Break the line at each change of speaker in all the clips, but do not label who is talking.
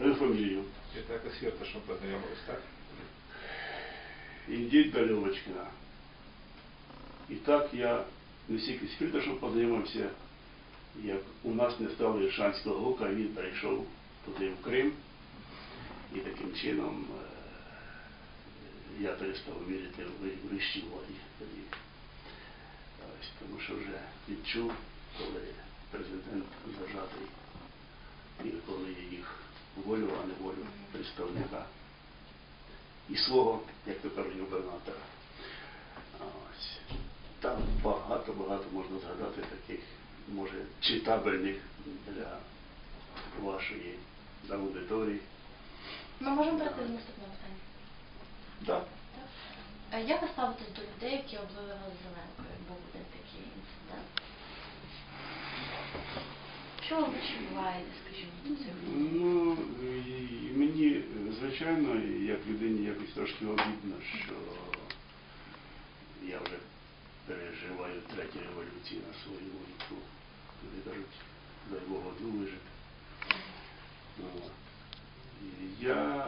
Е, Фамілію.
Это якось вірте, що познайомились, так?
До Льовочкина. І так я не стільки з Фірташем познайомився, як у нас не стало Іршанського ока, він прийшов туди в Крим. І таким чином е, я перестав вірити в ви- вищі волі тоді. Ось, тому що вже відчув, коли президент зажатий, і коли їх волю, а не волю представника і свого, як то кажуть, губернатора. Ось. Там багато-багато можна згадати таких, може, читабельних для вашої аудиторії.
Ми можемо перейти до наступного питання. Так? Е, Як ви ставитесь до людей, які облили вас зеленкою? Був один такий інцидент. Що ви відчуваєте, скажімо, цих?
Ну, мені, звичайно, як людині якось трошки обідно, що я вже переживаю третю революцію на своєму віку. Люди кажуть, дай Бог одну вижити. І Я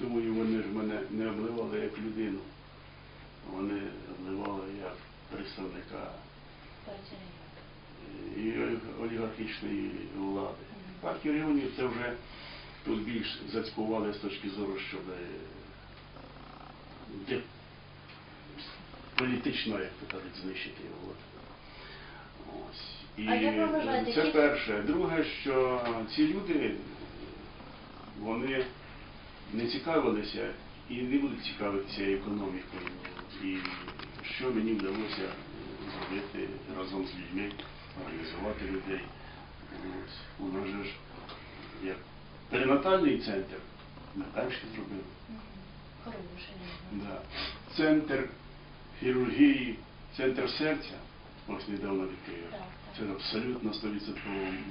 думаю, вони ж мене не обливали як людину. Вони обливали як представника. І олігархічної влади.
Мгм.
Партію регіонів це вже тут більш зацькували з точки зору, щоб е, де політично, як то кажуть, знищити його. Ось. І це перше. Друге, що ці люди, вони не цікавилися і не будуть цікавитися економікою. І що мені вдалося зробити разом з людьми, організувати людей. У нас же ж як перинатальний центр ми перші зробили.
Хороше.
Да. Центр хірургії, центр серця, ось недавно відкрив. Це абсолютно 100%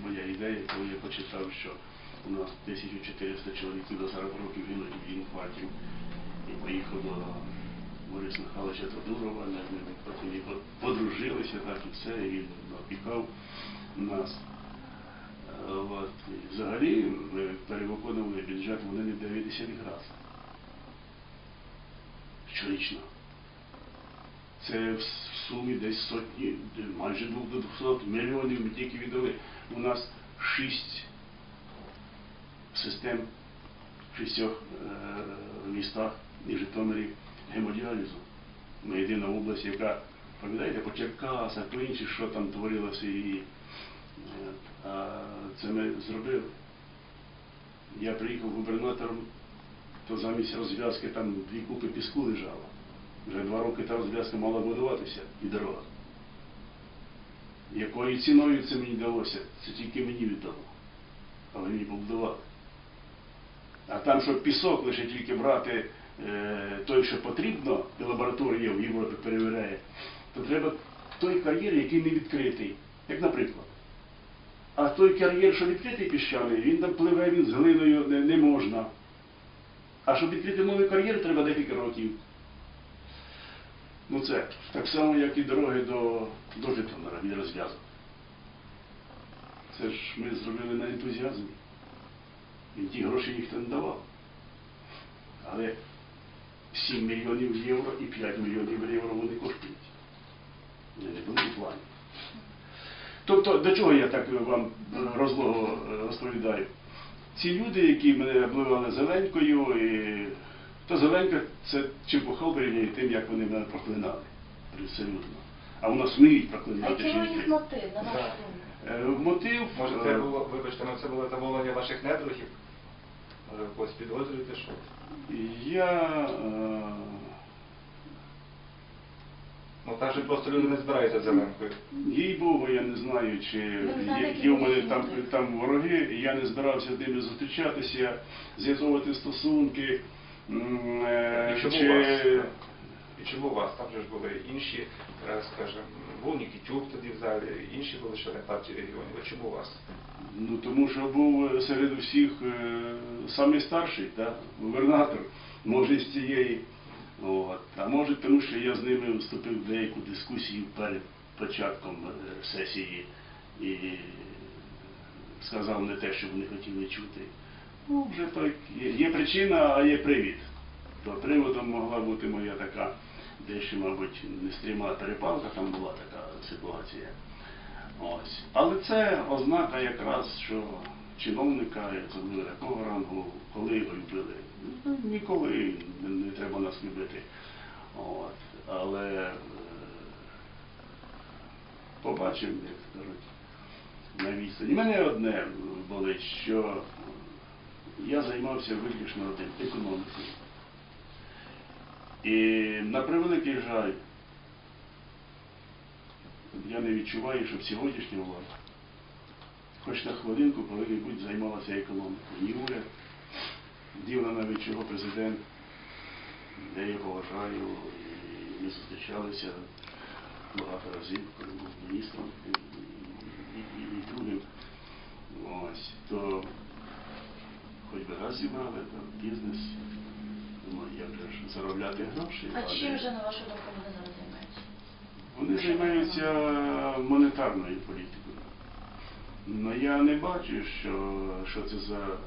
моя ідея, коли я почитав, що у нас 1400 чоловіків до 40 років від інфарктів. І поїхав до Бориса Михайловича Тодурова, потім і подружилися, так і все, і опікав нас. Е, От. Взагалі ми перевиконували бюджет вони не 90 разів. Щорічно. Це в сумі десь сотні, майже двох до 200 мільйонів ми тільки віддали. У нас шість систем в шістьох е, містах і Житомирі гемодіалізу. Ми єдина область, яка, пам'ятаєте, по по інші, що там творилося і е, а це ми зробили. Я приїхав губернатором, то замість розв'язки там дві купи піску лежало. Вже два роки та розв'язка мала будуватися і дорога. Якою ціною це мені вдалося, це тільки мені відомо. Але мені побудували. А там, щоб пісок лише тільки брати той, що потрібно, і лабораторія в Європі перевіряє, то треба той кар'єр, який не відкритий. Як наприклад. А той кар'єр, що відкритий піщаний, він там пливе, він з глиною не, не можна. А щоб відкрити новий кар'єр, треба декілька років. Ну це так само, як і дороги до, до Житомира від розв'язок. Це ж ми зробили на ентузіазмі. І ті гроші ніхто не давав. Але 7 мільйонів євро і 5 мільйонів євро вони коштують. Вони не були плані. Тобто, до чого я так вам е, розлого е, розповідаю? Ці люди, які мене обливали зеленькою, і... то зеленка це чепуха порівняно тим, як вони мене проклинали. Абсолютно. А у нас вміють
А
проклинати
який був їх мотив, на думку?
Е, Мотив.
Може, це було, вибачте, ну це було замовлення ваших недругів? Ви когось підозрюєте, що?
Я е,
Ну так же просто люди не збираються зеленкою.
їй Богу, я не знаю, чи є-
які
є в мене там, там вороги, і я не збирався з ними зустрічатися, зв'язовувати стосунки. м, е,
І чому
чи-
вас? І чому у вас? Там же ж були інші, е, скажімо, був Нікітюк тоді в залі, інші були члени партії регіонів. А чому у вас?
Ну тому що був е, серед усіх е, самий губернатор, може з цієї. От. А може тому, що я з ними вступив в деяку дискусію перед початком е, сесії і сказав не те, що вони хотіли чути. Ну, вже так, є, причина, а є привід. То приводом могла бути моя така, дещо, мабуть, нестрімна перепалка, там була така ситуація. Ось. Але це ознака якраз, що чиновника, особливо такого рангу, коли його любили. Ну, Ніколи не, треба нас любити. От. Але е, побачимо, як кажуть, на відстані. Мене одне болить, що я займався виключно одним економікою. І на превеликий жаль, я не відчуваю, щоб сьогоднішня влада хоч на хвилинку коли-небудь займалася економікою. Ні уряд, дивно навіть чого президент, я його поважаю, і ми зустрічалися багато разів, коли був міністром і, другим. Ось, то хоч би раз зібрали, там бізнес, думаю, як же заробляти гроші.
А чим же, на вашу думку, займаються?
Вони займаються монетарною політикою. Ну я не бачу, що, що це за е,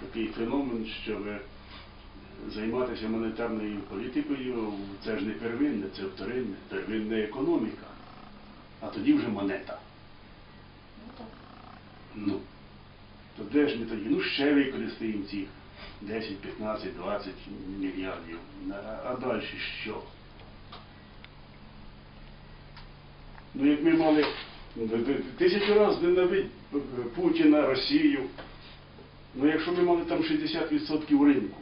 такий феномен, щоб займатися монетарною політикою. Це ж не первинне, це вторинне, первинна економіка. А тоді вже монета.
Ну.
Ну, то де ж ми тоді? Ну ще використаємо ці 10, 15, 20 мільярдів. А далі що? Ну, як ми мали д- тисячу разів ненавидь Путіна, Росію. Ну, якщо ми мали там 60% ринку,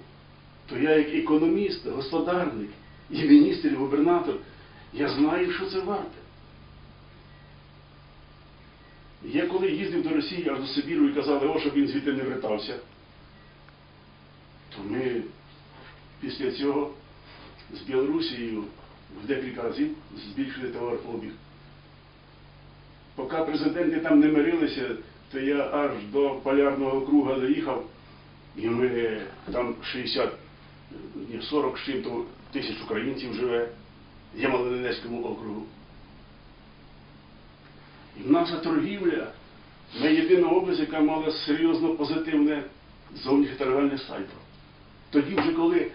то я як економіст, господарник, і міністр, і губернатор, я знаю, що це варте. Я коли їздив до Росії аж до Сибіру і казали, о, щоб він звідти не вертався, то ми після цього з Білорусією в декілька разів збільшили товарообіг. Поки президенти там не мирилися, то я аж до полярного круга доїхав, і ми там 60, ні, 40 з чим-то тисяч українців живе в Ямало-Ненецькому округу. І наша торгівля ми єдина область, яка мала серйозно позитивне зовнішньоторговельне сальдо. Тоді вже коли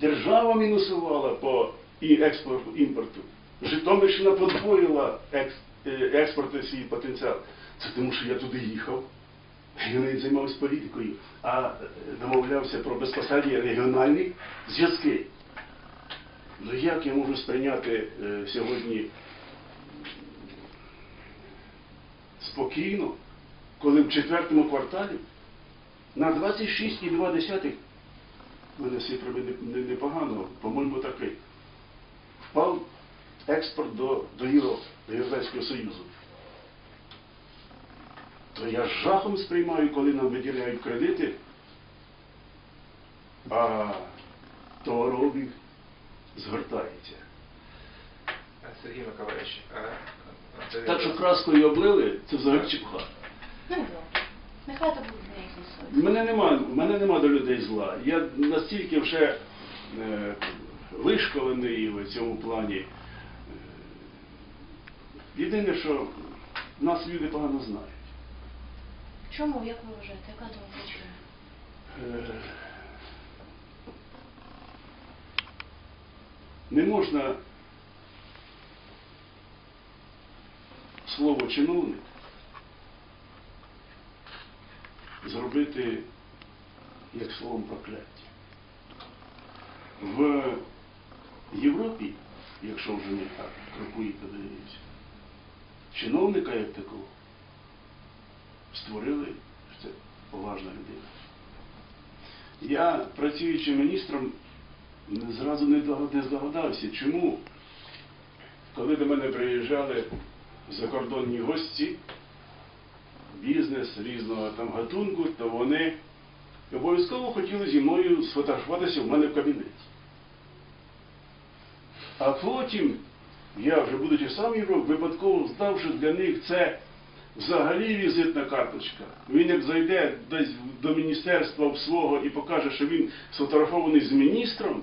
держава мінусувала по експорту, імпорту, Житомирщина подвоїла екс, е, свій потенціал. Це тому, що я туди їхав. Я не займався політикою, а е, домовлявся про безпосередні регіональні зв'язки. Ну як я можу сприйняти е, сьогодні спокійно, коли в четвертому кварталі на 26,2, мене не- непогано, по-моєму, такий, впав експорт до, до Європи, до Європейського Союзу. То я жахом сприймаю, коли нам виділяють кредити, а товарообіг згортається.
Сергій Миколаївич, а,
Так що краскою облили, це взагалі чепуха.
Ну. Нехай це буде.
Мене нема, мене нема до людей зла. Я настільки вже е, вишколений в цьому плані. Єдине, що нас люди погано знають.
Чому, як ви вважаєте, яка тому причина?
Е, Не можна слово чиновник зробити як словом прокляття. В Європі, якщо вже не так, крокує подивитися, чиновника як такого створили, це поважна людина. Я, працюючи міністром, зразу не здогадався, чому, коли до мене приїжджали закордонні гості, бізнес різного там гатунку, то вони обов'язково хотіли зі мною сфотографуватися в мене в кабінеті. А потім, я вже будучи сам Європі, випадково знав, що для них це взагалі візитна карточка. Він як зайде десь до міністерства в свого і покаже, що він сфотографований з міністром,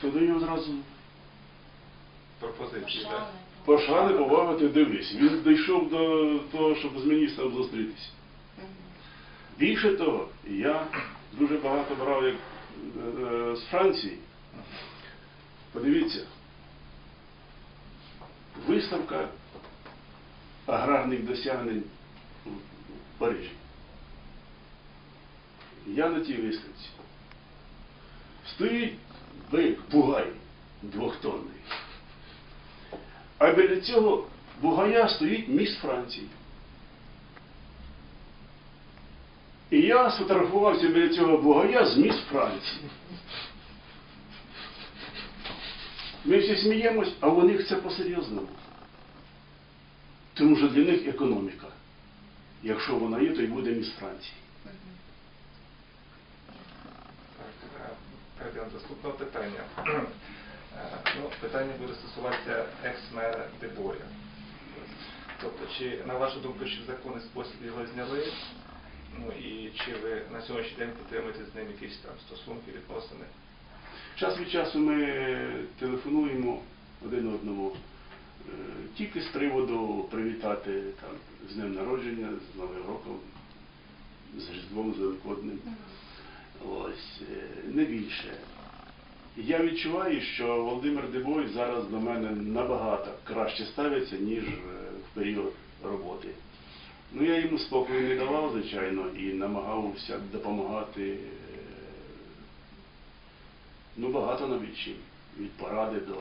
то до нього зразу
пропозиції,
Пошани,
пошани побавити дивись. Він дійшов до того, щоб з міністром зустрітися. Більше того, я дуже багато брав як, е, з Франції. Подивіться, виставка аграрних досягнень в Парижі. Я на тій виставці. Стоїть бик, бугай двохтонний. А біля цього бугая стоїть міст Франції. І я сфотографувався біля цього бугая з міст Франції. Ми всі сміємось, а у них це по-серйозному. Тому що для них економіка. Якщо вона є, то й буде міст Франції.
Наступного питання. Е, Ну, питання буде стосуватися екс-мера Деборя. Тобто, чи, на вашу думку, чи в законний спосіб його зняли? Ну і чи ви на сьогоднішній день підтримуєте з ним якісь там стосунки, відносини?
Час від часу ми телефонуємо один одному е, тільки з приводу привітати там, з днем народження, з Новим роком, з Різдвом, з Великодним. Ось, е, не більше. Я відчуваю, що Володимир Дебой зараз до мене набагато краще ставиться, ніж е, в період роботи. Ну, я йому спокою не давав, звичайно, і намагався допомагати ну, багато навіть чим. Від поради до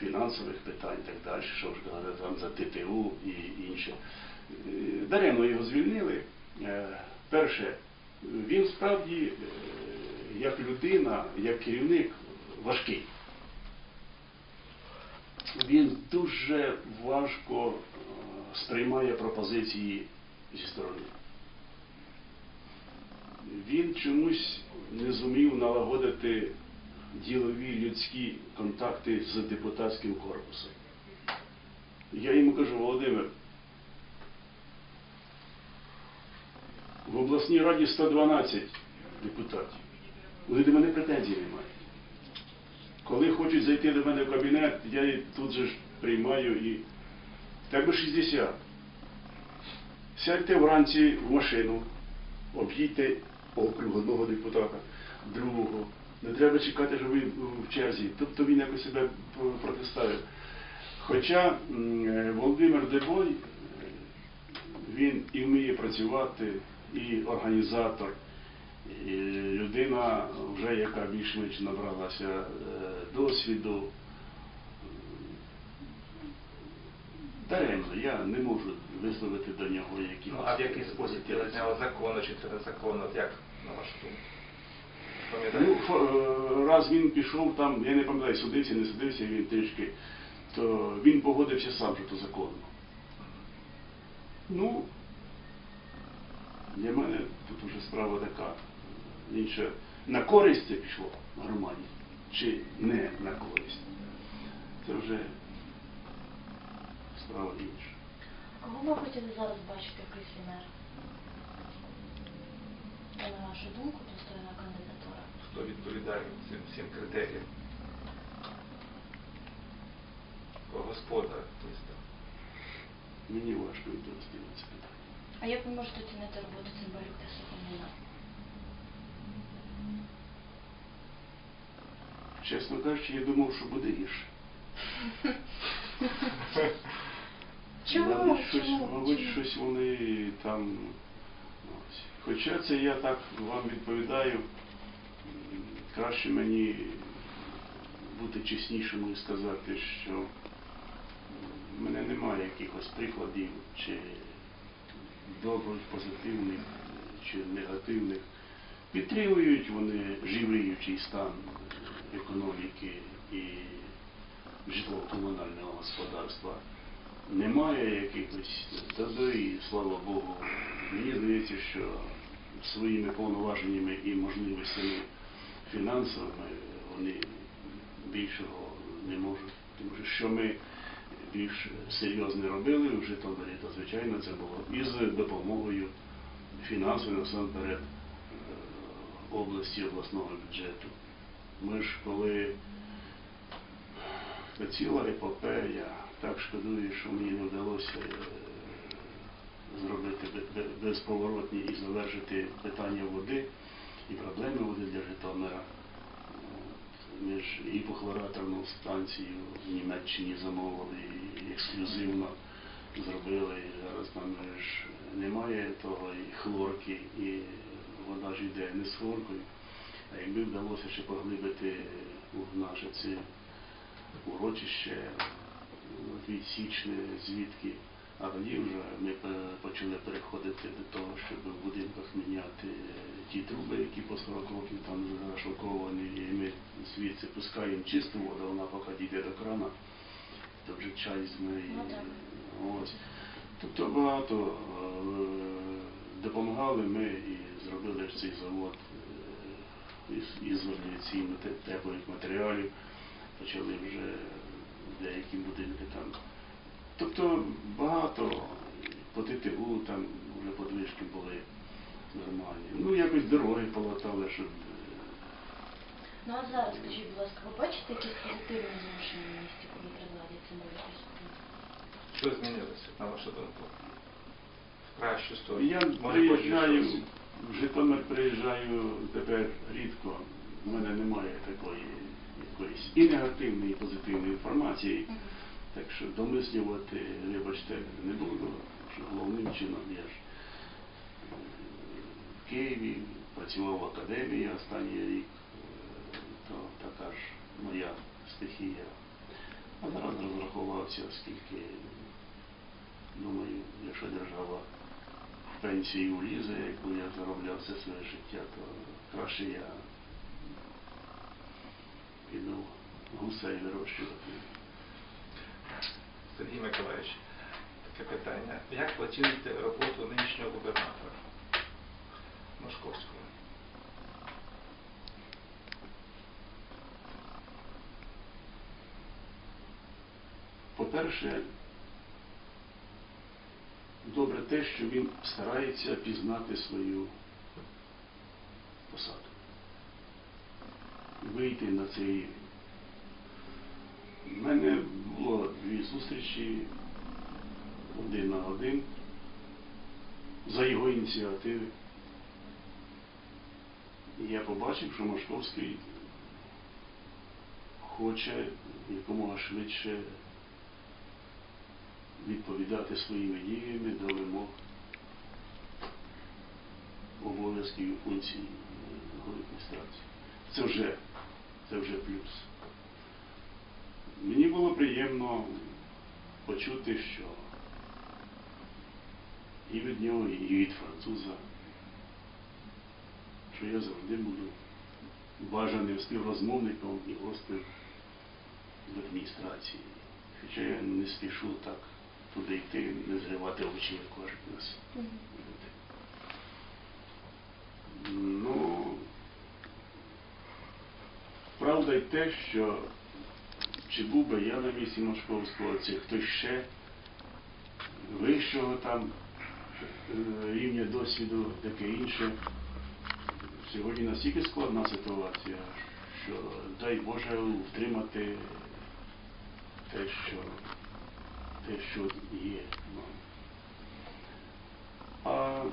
фінансових питань і так далі, що вже казати там за ТТУ і інше. Е, Даремно його звільнили. Е, Перше, він справді е, як людина, як керівник важкий. Він дуже важко сприймає пропозиції зі сторони. Він чомусь не зумів налагодити ділові людські контакти з депутатським корпусом. Я йому кажу, Володимир, в обласній раді 112 депутатів. Вони до мене претензій не мають. Коли хочуть зайти до мене в кабінет, я їх тут же ж приймаю і в тебе 60. Сядьте вранці в машину, об'їдьте округ одного депутата, другого. Не треба чекати, що ви в черзі. Тобто він якось себе протиставив. Хоча е, Володимир Дебой, е, він і вміє працювати, і організатор, і людина, вже яка більш-менш набралася е, досвіду. Даремно, я не можу висловити до нього якісь.
Ну, а в який спосіб його зняли законно чи це незаконно? Як, на вашу думку?
Ну, фо- е, раз він пішов там, я не пам'ятаю, судився, не судився, він трішки, то він погодився сам, що то законно. Ну, для мене тут вже справа така. Інша, на користь це пішло громаді, чи не на користь. Це вже справа інша.
Кого ви хотіли зараз бачити в на вашу думку, достойна кандидатура?
Хто відповідає цим всім критеріям? Господар, тобто.
Мені важко відповісти на це питання.
А як ви можете оцінити роботу Цимбалюк та Сухомлина?
Чесно кажучи, я думав, що буде гірше.
Чому?
Мабуть, щось,
Чому?
мабуть,
Чому?
щось вони там. Хоча це я так вам відповідаю, краще мені бути чеснішим і сказати, що в мене немає якихось прикладів чи добрих, позитивних, чи негативних. Підтримують вони живіючий стан економіки і житлово-комунального господарства. Немає якихось і слава Богу, мені здається, що своїми повноваженнями і можливостями фінансовими вони більшого не можуть. Тому що що ми більш серйозно робили в Житомирі, то звичайно це було із допомогою фінансової насамперед е, області обласного бюджету. Ми ж коли Це ціла епопея. Так шкодую, що мені не вдалося е, зробити бе- бе- безповоротні і завершити питання води і проблеми води для Житомира. Ми ж і похлораторну станцію в Німеччині замовили, і ексклюзивно зробили. Зараз там ж немає того і хлорки, і вода ж йде не з хлоркою. А якби вдалося ще поглибити у наше це урочище, от від звідки, а тоді вже ми почали переходити до того, щоб в будинках міняти ті труби, які по 40 років там зашоковані, і ми звідси пускаємо чисту воду, вона поки дійде до крана, то вже чай з неї.
Ну.
Ось. Тобто багато е, допомагали ми і зробили цей завод е, із, із ізоляційно теплих матеріалів, почали вже деякі будинки там. Тобто багато по ТТУ там вже подвижки були нормальні. Ну якось дороги полатали, щоб е,
Ну а зараз скажіть, будь ласка, ви бачите якісь позитивні зрушення в місті, коли при владі Цимбалюк
Що змінилося, на вашу думку? В кращу сторону?
Я
Може,
приїжджаю, в Житомир приїжджаю тепер рідко. У мене немає такої якоїсь і негативної, і позитивної інформації. Так що домислювати, вибачте, не буду, що головним чином я ж е, в Києві працював в академії останній рік, е, то така ж моя стихія. А зараз розрахувався, оскільки думаю, якщо держава в пенсію влізе, яку я заробляв все своє життя, то краще я піду гусей вирощувати.
Сергій Миколаївич, таке питання. Як оціните роботу нинішнього губернатора Московського?
По-перше, добре те, що він старається пізнати свою посаду. Вийти на цей рівень. У мене було дві зустрічі один на один за його ініціативи. І я побачив, що Машковський хоче якомога швидше відповідати своїми діями до вимог обов'язків і функцій е, адміністрації. Це вже, це вже плюс. Мені було приємно почути, що і від нього, і від француза, що я завжди буду бажаним співрозмовником і гостем в адміністрації. Хоча я не спішу так туди йти, не зривати очі, як кажуть нас
Мгм.
люди. Ну, правда й те, що чи був би я на місці Машковського, чи хтось ще вищого там е, рівня досвіду, таке інше. Сьогодні настільки складна ситуація, що дай Боже втримати те, що, те, що є. Ну. А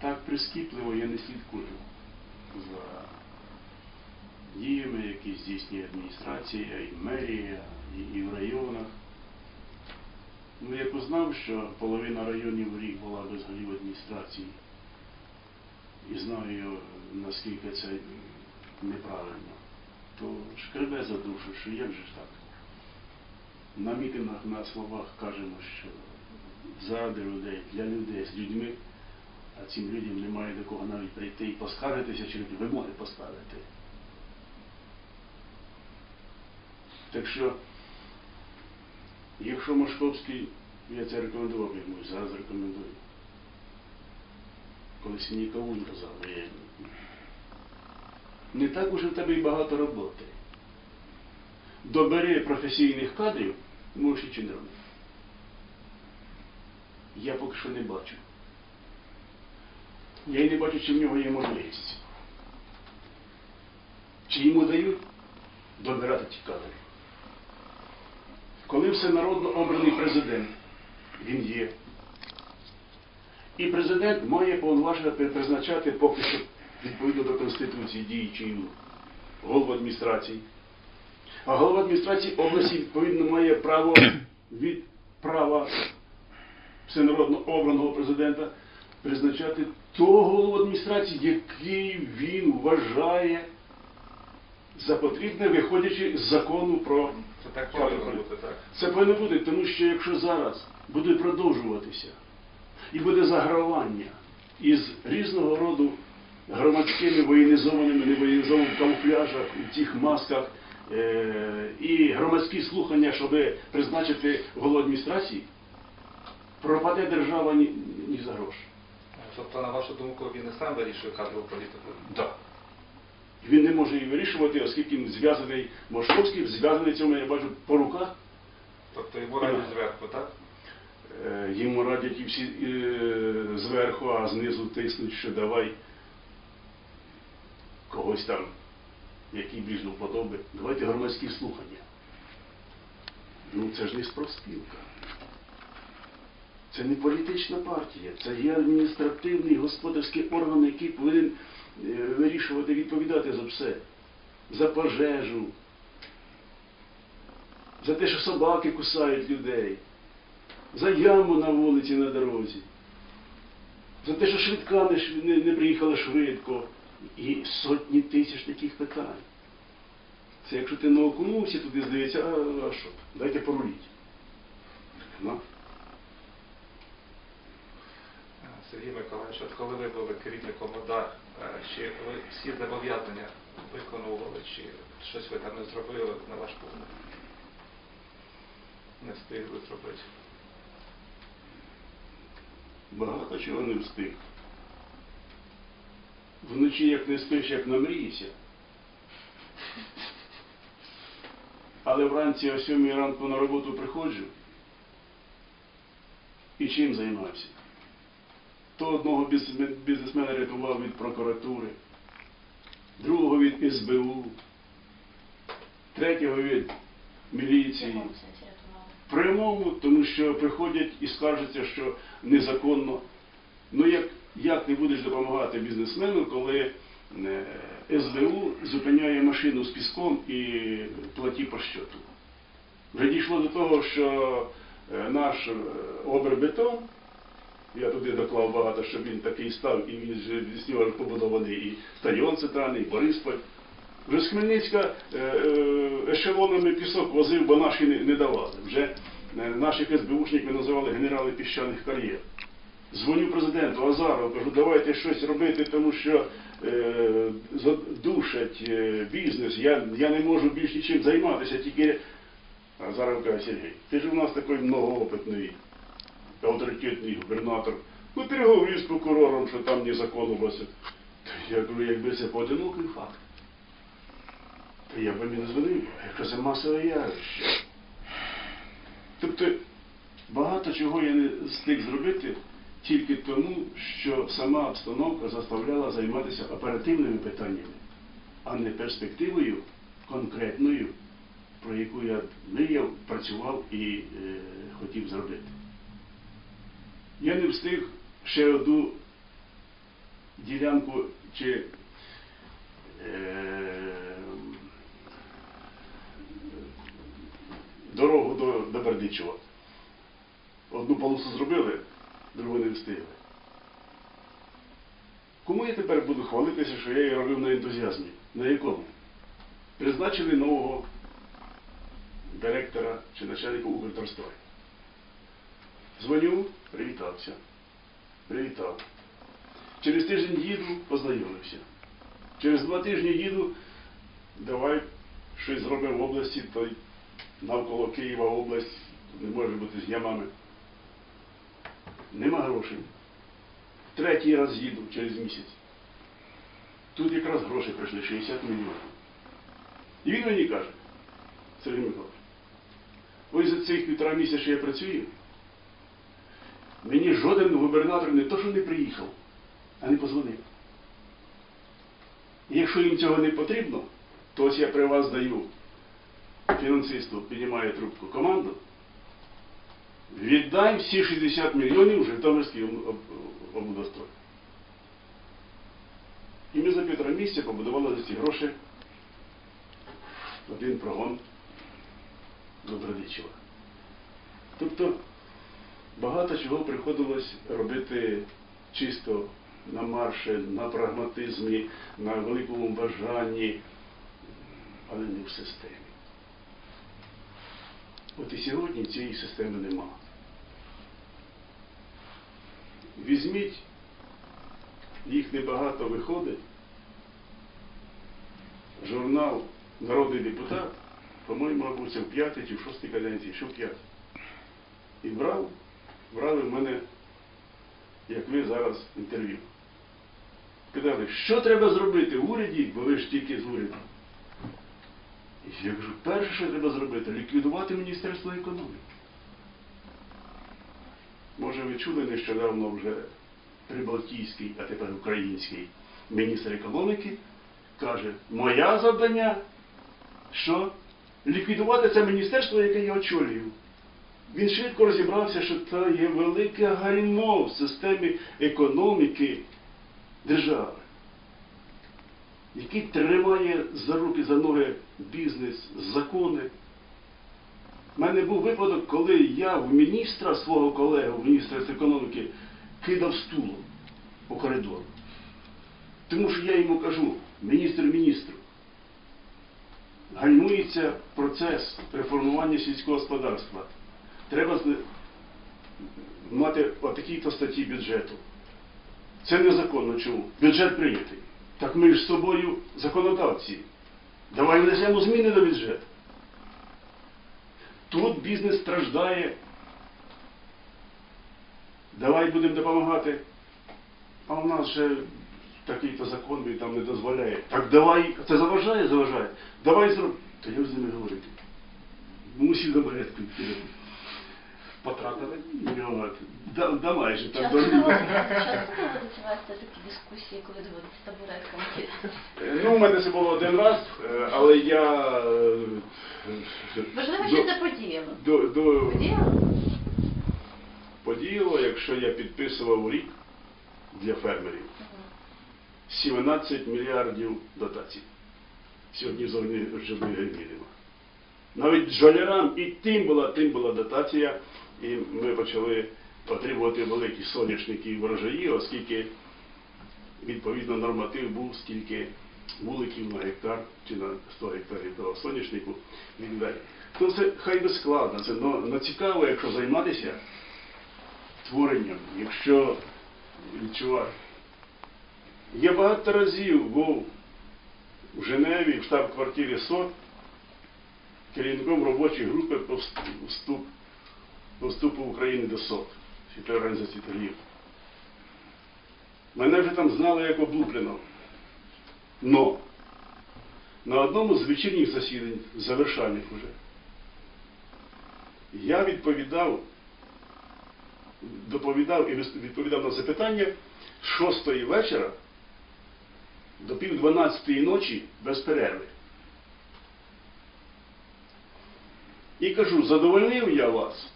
так прискіпливо я не слідкую за діями, які здійснює адміністрація, і мерія, і, і в районах. Ну, я познав, що половина районів в рік була без голів адміністрації. І знаю, наскільки це неправильно. То шкребе за душу, що як же так? На мітингах на словах кажемо, що заради людей, для людей, з людьми, а цим людям немає до кого навіть прийти і поскаржитися, чи вимоги поставити. Так що, якщо Мошковський, я це рекомендував йому, і зараз рекомендую. Колись мені Кавун казав, «Е, не так уже в тебе і багато роботи. Добери професійних кадрів, можеш не робити. Я поки що не бачу. Я й не бачу, чи в нього є можливість. Чи йому дають добирати ті кадри. Коли всенародно обраний президент, він є. І президент має повноваження призначати поки що відповідно до Конституції діючою голову адміністрації. А голова адміністрації області відповідно має право від права всенародно обраного президента призначати того голову адміністрації, який він вважає за потрібне, виходячи з закону про
так повинно бути, так.
це повинно бути, тому що якщо зараз буде продовжуватися і буде загравання із різного роду громадськими воєнізованими, невоєнізованими камуфляжах, у цих масках е- і громадські слухання, щоб призначити голову адміністрації, пропаде держава ні, ні за грош.
Тобто, на вашу думку, він не сам вирішує кадрову політику?
Так. Він не може її вирішувати, оскільки він зв'язаний Мошковський, зв'язаний цьому, я бачу, по руках.
Тобто йому радять зверху, так?
Е, Йому радять і всі е, зверху, а знизу тиснуть, що давай когось там, який більш до вподоби. Давайте громадські слухання. Ну це ж не спроспілка. Це не політична партія, це є адміністративний господарський орган, який повинен вирішувати, відповідати за все. За пожежу, за те, що собаки кусають людей за яму на вулиці на дорозі, за те, що швидка не, не, приїхала швидко, і сотні тисяч таких питань. Це якщо ти не окунувся туди, здається, а, а що, дайте поруліть. Ну,
Сергій Миколаївич, от коли ви були керівником ОДА, е, чи ви всі зобов'язання виконували, чи щось ви там не зробили, на ваш погляд? Не встигли зробити.
багато чого не встиг. Вночі як не спиш, як намрієшся. Але вранці о сьомій ранку на роботу приходжу. І чим займався? То одного бізнесмена рятував від прокуратури, другого від СБУ, третього від міліції. Прямому, тому що приходять і скаржаться, що незаконно. Ну як, як ти будеш допомагати бізнесмену, коли е, СБУ зупиняє машину з піском і платі по щоту? Вже дійшло до того, що е, наш е, обербетон, я туди доклав багато, щоб він такий став, і він же з нього побудований і стадіон центральний, і Борисполь. Вже з Хмельницька е, е, ешелонами пісок возив, бо наші не, давали. Вже е, наших СБУшників називали генерали піщаних кар'єр. Дзвоню президенту Азарову, кажу, давайте щось робити, тому що задушать бізнес, я, я не можу більш нічим займатися, тільки Азаров каже, Сергій, ти ж у нас такий многоопитний, авторитетний губернатор. Ну переговори з прокурором, що там незаконно вас. Я кажу, якби це поодинокий факт то я б вам і не дзвонив, якщо це масове явище. Тобто багато чого я не встиг зробити тільки тому, що сама обстановка заставляла займатися оперативними питаннями, а не перспективою конкретною, про яку я мріяв, працював і е, хотів зробити. Я не встиг ще одну ділянку чи е, дорогу до, до Бердичева. Одну полосу зробили, другу не встигли. Кому я тепер буду хвалитися, що я її робив на ентузіазмі? На якому? Призначили нового директора чи начальника Укртранстрою. Дзвоню, привітався. Привітав. Через тиждень їду, познайомився. Через два тижні їду, давай щось зробимо в області, то навколо Києва область не може бути з ямами. Нема грошей. Третій раз їду через місяць. Тут якраз гроші прийшли 60 мільйонів. І він мені каже, Сергій Миколаївич, ось за цих півтора місяця, що я працюю, мені жоден губернатор не то, що не приїхав, а не позвонив. І якщо їм цього не потрібно, то ось я при вас даю фінансисту піднімає трубку команду, віддай всі 60 мільйонів Житомирський об- об- І ми за півтора місяця побудували за ці гроші один прогон до Бердичева. Тобто багато чого приходилось робити чисто на марші, на прагматизмі, на великому бажанні, але не в системі. От і сьогодні цієї системи нема. Візьміть, їх небагато виходить. Журнал Народний депутат, по-моєму, мабуть, в п'ятій чи в шостій каденції, що в п'ятій. І брав, брали в мене, як ви зараз, інтерв'ю. Питали, що треба зробити в уряді, бо ви ж тільки з уряду. І я кажу, перше, що треба зробити, ліквідувати Міністерство економіки. Може, ви чули нещодавно вже прибалтійський, а тепер український міністр економіки каже, моя завдання, що ліквідувати це міністерство, яке я очолюю. Він швидко розібрався, що це є велике гальмо в системі економіки держави, який тримає за руки, за ноги бізнес, закони. У мене був випадок, коли я в міністра свого колегу, в міністра з економіки, кидав стулом по коридору. Тому що я йому кажу, міністр міністру, гальмується процес реформування сільського господарства. Треба мати отакі-то статті бюджету. Це незаконно чому? Бюджет прийнятий. Так ми ж з собою законодавці. Давай внесемо зміни до бюджету. Тут бізнес страждає. Давай будемо допомагати. А у нас же такий-то закон він там не дозволяє. Так давай, це заважає, заважає. Давай зроб. То я з ними говорити. Мусів до підійти.
Потрапили?
Да, да майже так.
Часто вести такі дискусії, коли доводиться табуретками?
Ну, у мене це було один раз, е, але я е,
Важливо, що це подіяло.
до, до
Подіяло?
подіяло, якщо я підписував у рік для фермерів 17 мільярдів дотацій. Сьогодні зовні жодної гривні нема. Навіть джолярам і тим була, тим була дотація, і ми почали отримувати великі соняшники і врожаї, оскільки відповідно норматив був скільки вуликів на гектар чи на 100 гектарів того соняшнику і так далі. То це хай би складно, це но, но цікаво, якщо займатися творенням, якщо відчувати. Я багато разів був в Женеві в штаб-квартирі СОТ керівником робочої групи по вступ, по вступу України до СОТ, Світової організації торгів. Мене вже там знали як облупленого. Но на одному з вечірніх засідань, завершальних уже, я відповідав, доповідав і відповідав на запитання з шостої вечора до пів дванадцятої ночі без перерви. І кажу, задовольнив я вас,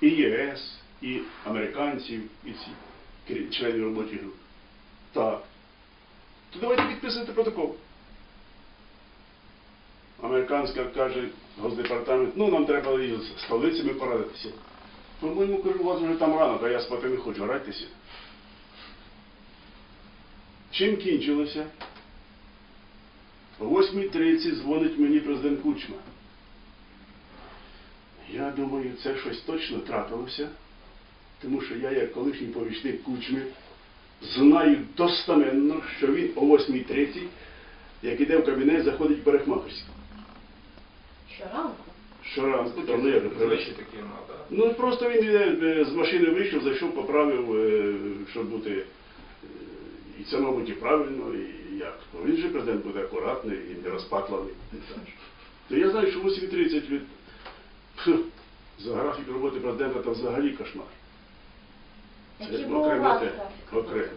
і ЄС, і американців, і ці членів робочої групи. Так. То давайте підписуйте протокол. Американська каже Госдепартамент, ну нам треба і з столицями порадитися. По-моєму, кажу, у вас вже там ранок, а я спати не хочу, радьтеся. Чим кінчилося? О 8.30 дзвонить мені президент Кучма. Я думаю, це щось точно трапилося, тому що я, як колишній помічник Кучми, знаю достаменно, що він о 8.30, як іде в кабінет, заходить в парикмахерську.
Щоранку.
Щоранку, там ну, я
такі треба.
Ну просто він е, е, з машини вийшов, зайшов, поправив, е, щоб бути. І це, мабуть, і правильно, і як. Ну, він же президент буде акуратний і не розпатланий. То я знаю, що 8.30 від... За графік роботи президента там взагалі кошмар. Це
у
те, окремо.